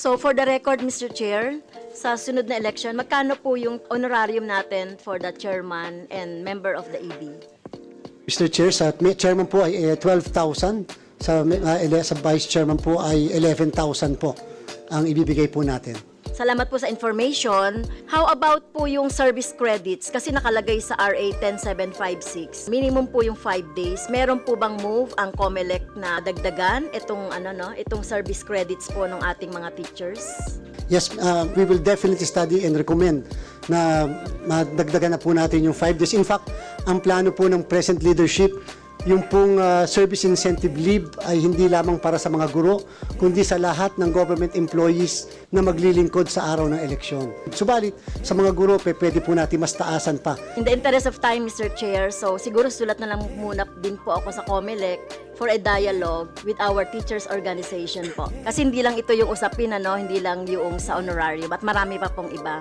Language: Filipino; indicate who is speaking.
Speaker 1: So for the record, Mr. Chair, sa sunod na election, magkano po yung honorarium natin for the chairman and member of the EB?
Speaker 2: Mr. Chair, sa chairman po ay eh, 12,000. Sa, uh, sa vice chairman po ay 11,000 po ang ibibigay po natin.
Speaker 1: Salamat po sa information. How about po yung service credits? Kasi nakalagay sa RA 10756. Minimum po yung 5 days. Meron po bang move ang COMELEC na dagdagan itong ano no, itong service credits po ng ating mga teachers?
Speaker 2: Yes, uh, we will definitely study and recommend na madagdagan na po natin yung 5 days. In fact, ang plano po ng present leadership, yung pong uh, service incentive leave ay hindi lamang para sa mga guro, kundi sa lahat ng government employees na maglilingkod sa araw ng eleksyon. Subalit, sa mga guro, pe, pwede po natin mas taasan pa.
Speaker 1: In the interest of time, Mr. Chair, so siguro sulat na lang muna din po ako sa COMELEC for a dialogue with our teachers organization po. Kasi hindi lang ito yung usapin, ano, hindi lang yung sa honorarium at marami pa pong iba.